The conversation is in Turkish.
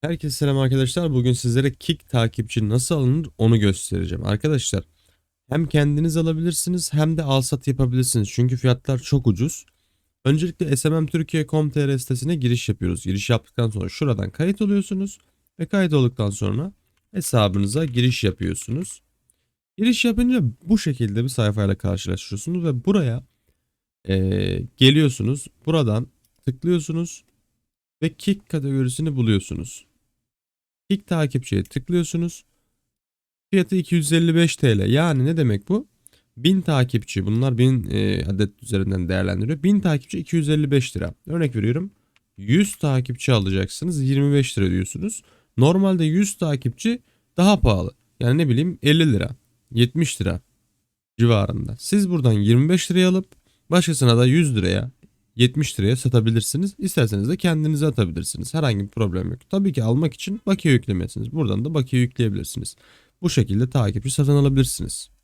Herkese selam arkadaşlar. Bugün sizlere Kick takipçi nasıl alınır onu göstereceğim. Arkadaşlar hem kendiniz alabilirsiniz hem de alsat yapabilirsiniz. Çünkü fiyatlar çok ucuz. Öncelikle smmtürkiye.com.tr sitesine giriş yapıyoruz. Giriş yaptıktan sonra şuradan kayıt oluyorsunuz. Ve kayıt olduktan sonra hesabınıza giriş yapıyorsunuz. Giriş yapınca bu şekilde bir sayfayla karşılaşıyorsunuz ve buraya eee, geliyorsunuz. Buradan tıklıyorsunuz ve Kick kategorisini buluyorsunuz. Kick takipçiye tıklıyorsunuz. Fiyatı 255 TL. Yani ne demek bu? 1000 takipçi bunlar 1000 e, adet üzerinden değerlendiriyor. 1000 takipçi 255 lira. Örnek veriyorum. 100 takipçi alacaksınız 25 lira diyorsunuz. Normalde 100 takipçi daha pahalı. Yani ne bileyim 50 lira 70 lira civarında. Siz buradan 25 liraya alıp başkasına da 100 liraya 70 liraya satabilirsiniz. İsterseniz de kendinize atabilirsiniz. Herhangi bir problem yok. Tabii ki almak için bakiye yüklemesiniz. Buradan da bakiye yükleyebilirsiniz. Bu şekilde takipçi satın alabilirsiniz.